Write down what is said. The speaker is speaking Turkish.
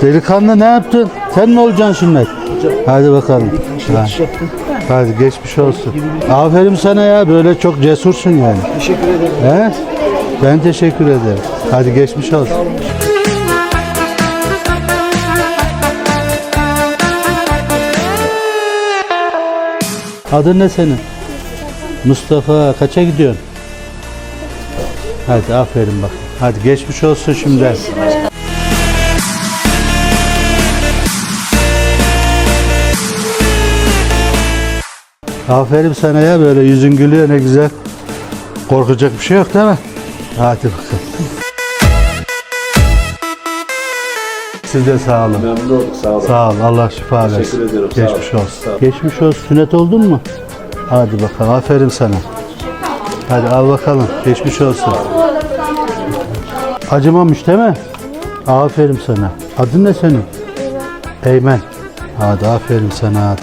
Delikanlı ne yaptın? Sen mi olacaksın sünnet? Hadi bakalım. Ha. Hadi geçmiş olsun. Aferin sana ya böyle çok cesursun yani. Teşekkür ederim. He? Ben teşekkür ederim. Hadi geçmiş olsun. Adın ne senin? Mustafa kaça gidiyorsun? Hadi aferin bak. Hadi geçmiş olsun şimdi. Aferin sana ya böyle yüzün gülüyor ne güzel. Korkacak bir şey yok değil mi? Hadi bakalım. Siz de sağ olun. Memnun olduk. Sağ olun. Sağ ol. Allah şifa versin. Teşekkür ederim, sağ Geçmiş olun. olsun. Sağ ol. Geçmiş olsun. Sünnet oldun mu? Hadi bakalım. Aferin sana. Hadi al bakalım. Geçmiş olsun. Acımamış değil mi? Aferin sana. Adın ne senin? Eymen. Hadi aferin sana hadi.